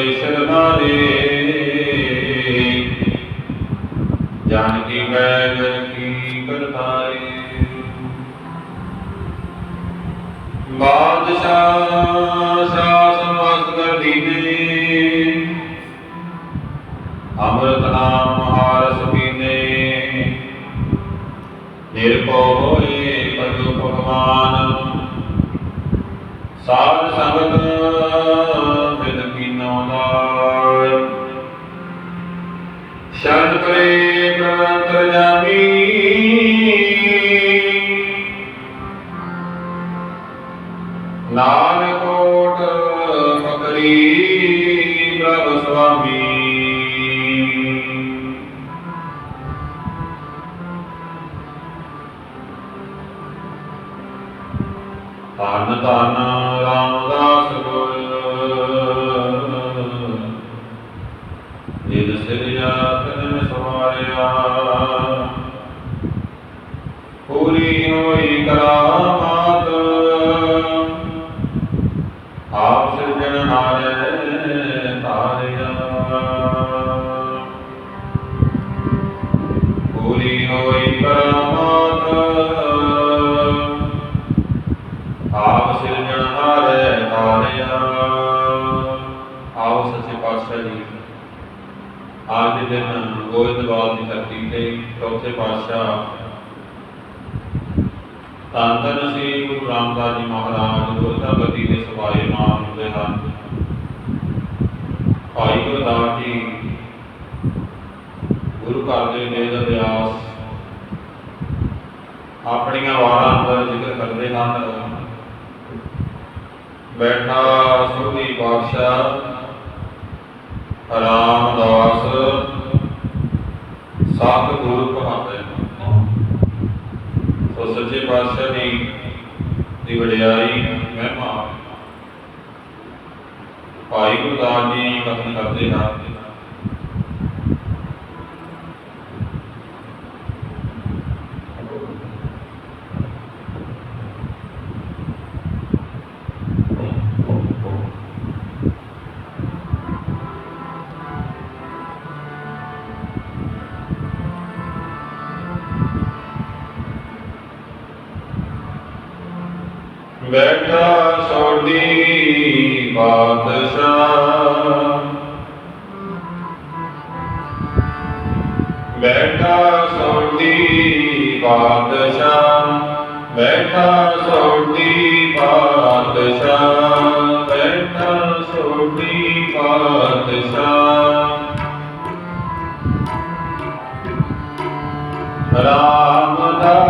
ਪਰਮੇਸ਼ਰ ਨਾਰੇ। ਜਾਨ ਕੀ ਮੈਂ ਜਨ ਕੀ ਕਰਤਾਰੇ। ਬਾਦਸ਼ਾਹ ਸ਼ਾਸਨ ਵਸ ਕਰ ਦੀਨੇ ਅੰਮ੍ਰਿਤ ਨਾਮ ਹਾਰਸ ਪੀਨੇ ਨਿਰਭਉ ਹੋਏ ਪਰਮ ਭਗਵਾਨ। ਸਾਧ ਸੰਗਤ ਨਾਨਕ ਕੋਟ ਫਕਰੀ ਪ੍ਰਭ ਸੁਆਮੀ। ਧੰਨ ਧੰਨ ਰਾਮਦਾਸ ਗੁਰ ਜਿਨ ਸਿਰਿਆ ਤਨ ਸਵਾਰਿਆ, ਪੂਰੀ ਹੋਈ ਕਰਾਮਾਤ ਅੱਜ ਦੇ ਦਿਨ ਗੋਇੰਦਵਾਲ ਦੀ ਧਰਤੀ ਤੇ ਚੌਥੇ ਪਾਤਸ਼ਾਹ ਧੰਨ ਧੰਨ ਸ੍ਰੀ ਗੁਰੂ ਰਾਮਦਾਸ ਜੀ ਮਹਾਰਾਜ ਗੁਰਦਾ ਭਾਈ ਗੁਰਦਾਸ ਜੀ, ਗੁਰੂ ਘਰ ਦੇ ਵੇਦ ਅਭਿਆਸ ਆਪਣੀਆਂ ਵਾਰਾਂ ਦਾ ਜ਼ਿਕਰ ਕਰਦੇ ਹਨ। ਬੈਠਾ ਸੁਖੀ ਬਾਦਸ਼ਾਹ ਰਾਮਦਾਸ ਸਤ ਗੁਰੂ ਕਹਾਉਂਦੇ ਸੋ ਸੱਚੇ ਪਾਤਸ਼ਾਹ ਦੀ ਦੀ ਵਡਿਆਈ, ਮਹਿਮਾ ਭਾਈ ਗੁਰਦਾਸ ਜੀ ਕਥਨ ਕਰਦੇ ਹਾਂ। ਸੋਢੀ ਬਾਦਸ਼ਾਹ ਬੈਠਾ ਸੋਢੀ ਬਾਦਸ਼ਾਹ ਬੈਠਾ ਸੋਢੀ ਬਾਦਸ਼ਾਹ ਬੈਠਾ ਸੋਢੀ ਬਾਦਸ਼ਾਹ ਰਾਮਦਾਸ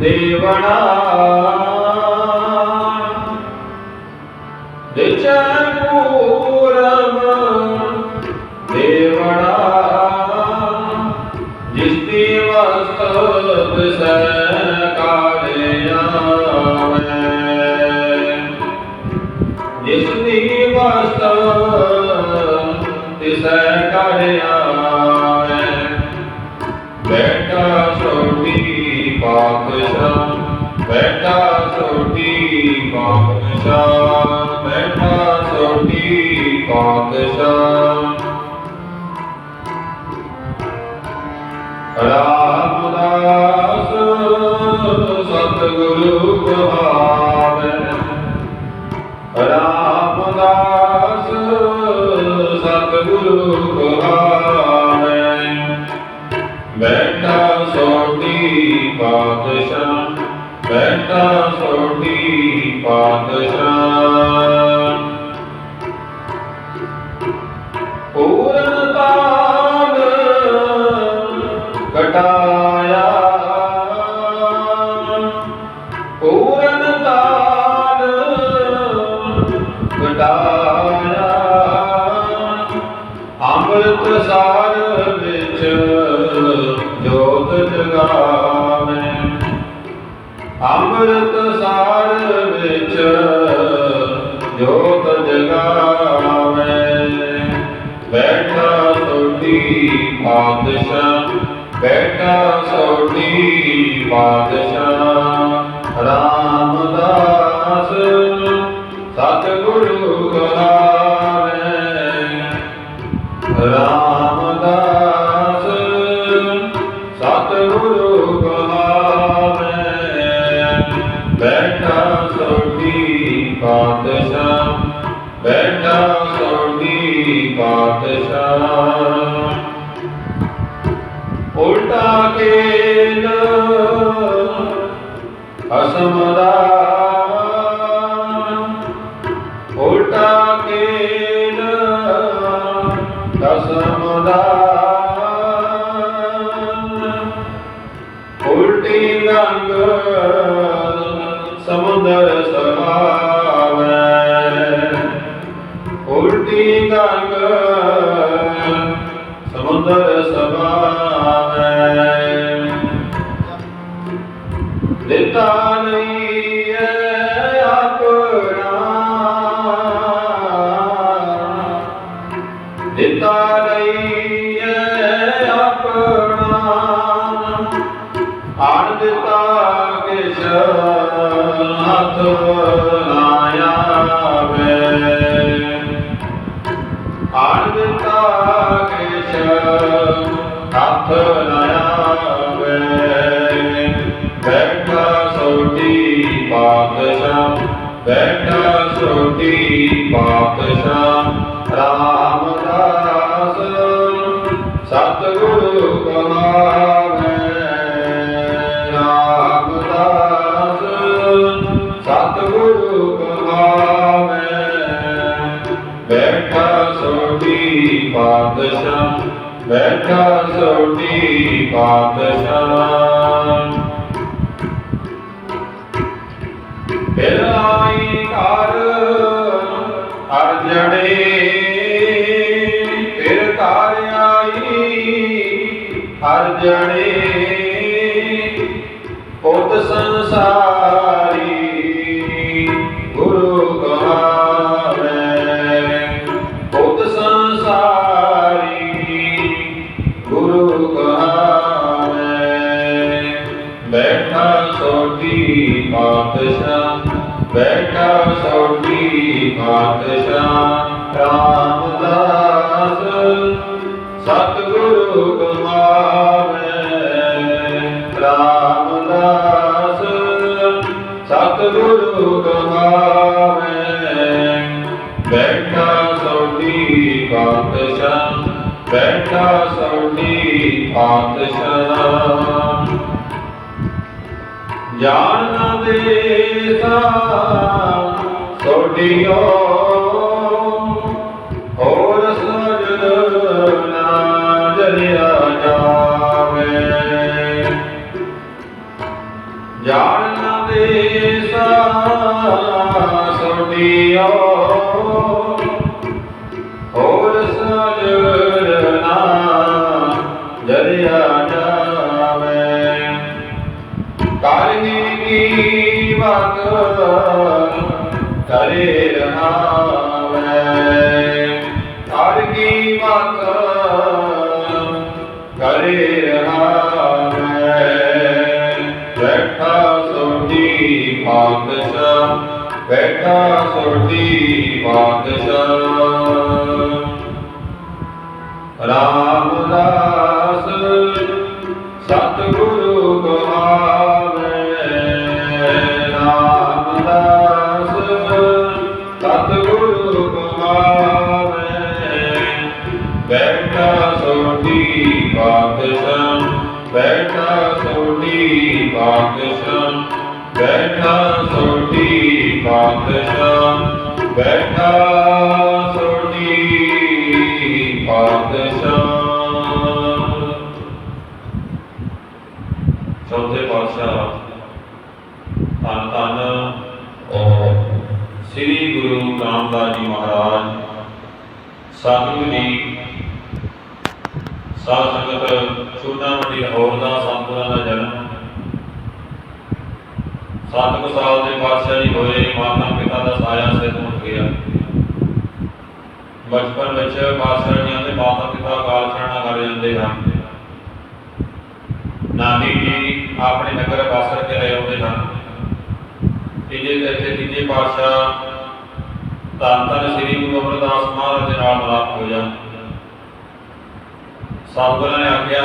ਦੇਵਣਾ। ਦਿਛੈ ਪੂਰਨ ਦੇਵਣਾ ਜਿਸ ਦੀ ਵਸਤ ਤਿਸੈ ਕਾੜਿਆ ਜਿਸ ਦੀ ਵਸਤ ਤਿਸੈ ਕਾੜਿਆ ਬੈਠਾ ਸੋਢੀ ਪਾਤਸ਼ਾਹ। ਬੈਠਾ ਸੋਢੀ ਪਾਤਸ਼ਾਹ। ਰਾਮਦਾਸ ਸਤਿਗੁਰੂ ਕਹਾਵੇ ਸੋਢੀ ਪਾਤਸ਼ਾਹ। ਪੂਰਨ ਤਾਨ ਕਟਾਇਆ। ਪੂਰਨ ਤਾਨ ਕਟਾਇਆ। ਅੰਮ੍ਰਿਤ ਸਾਰ ਵਿੱਚ ਜੋਤ ਜਗਾਵੇ ਅੰਮ੍ਰਿਤ ਸਾਰ ਵਿੱਚ ਜੋਤ ਜਗਾਵੇ। ਬੈਠਾ ਸੋਢੀ ਪਾਤਸ਼ਾਹ ਬੈਠਾ ਸੋਢੀ ਪਾਤਸ਼ਾਹ। ਰਾਮਦਾਸ ਪਾਤਸ਼ਾਹ ਬੈਠਾ ਸੋਢੀ ਪਾਤਸ਼ਾਹ। ਉਲਟਾ ਕੇਲ ਅਸਮਦਾ ਬੈਠਾ ਸੋਢੀ ਪਾਤਸ਼ਾਹ ਬੈਠਾ ਪਾਤਸ਼ਾਹ। ਬੈਠਾ ਸੋਢੀ ਪਾਤਸ਼ਾਹ ਫਿਰ ਆਈ ਘਰ ਅਰਜਣੇ ਫਿਰ ਘਰ ਆਈ ਅਰਜਣੇ। ਉਤ ਸੰਸਾਰੀ ਗੁਰੂ ਬੈਠਾ ਸੋਢੀ ਪਾਤਸ਼ਾਹ ਬੈਠਾ ਸੋਢੀ ਪਾਤਸ਼ਾਹ ਰਾਮਦਾਸ ਸਤਿਗੁਰੂ ਕਹਾਵੇ ਰਾਮਦਾਸ ਸਤਿਗੁਰੂ ਕਹਾਵੇ ਪਾਤਸ਼ਾਹ। ਜਾਣ ਨਾ ਦੇਸਾ ਸੋਢਿਓ ਬੈਠਾ ਸੋਢੀ ਪਾਤਸ਼ਾਹ। ਰਾਮਦਾਸ ਸਤਿਗੁਰੂ ਕਹਾਵੇ ਰਾਮਦਾਸ ਕਹਾਵੇ ਬੈਠਾ ਸੋਢੀ ਪਾਤਸ਼ਾਹ, ਬੈਠਾ ਸੋਢੀ ਪਾਤਸ਼ਾਹ, ਬੈਠਾ ਸੋਢੀ ਪਾਤਸ਼ਾਹ ਬੈਠਾ ਸੋਢੀ ਪਾਤਸ਼ਾਹ ਚੌਥੇ ਪਾਤਸ਼ਾਹ ਧੰਨ ਧੰਨ ਸ੍ਰੀ ਗੁਰੂ ਰਾਮਦਾਸ ਜੀ ਮਹਾਰਾਜ ਸਤਿਗੁਰੂ ਜੀ ਸਾਧ ਸੰਗਤ ਛੋਟਾ ਮੰਡੀ ਲਾਹੌਰ ਦਾ ਸੰਤਪੁਰਾਂ ਦਾ ਜਨਮ ਸੱਤ ਸਾਲ ਦੇ ਪਾਤਸ਼ਾਹ ਹੋਏ, ਮਾਤਾ ਪਿਤਾ ਦਾ ਸਾਇਆ ਸਿਰ ਉੱਠ ਗਿਆ। ਬਚਪਨ ਵਿੱਚ ਪਾਤਸ਼ਾਹ ਦੇ ਮਾਤਾ ਪਿਤਾ ਕਾਲ ਛੜਨਾ ਕਰ ਜਾਂਦੇ ਹਨ। ਨਾਨੀ ਜੀ ਆਪਣੇ ਨਗਰ ਬਾਸਰ ਕੇ ਲੈ ਆਉਂਦੇ ਹਨ। ਤੀਜੇ ਇੱਥੇ ਤੀਜੇ ਪਾਤਸ਼ਾਹ ਧੰਨ ਧੰਨ ਸ੍ਰੀ ਗੁਰੂ ਅਮਰਦਾਸ ਮਹਾਰਾਜ ਦੇ ਨਾਲ ਮਲਾਪ ਹੋ ਜਾ ਸਤਿਗੁਰਾਂ ਨੇ ਆਖਿਆ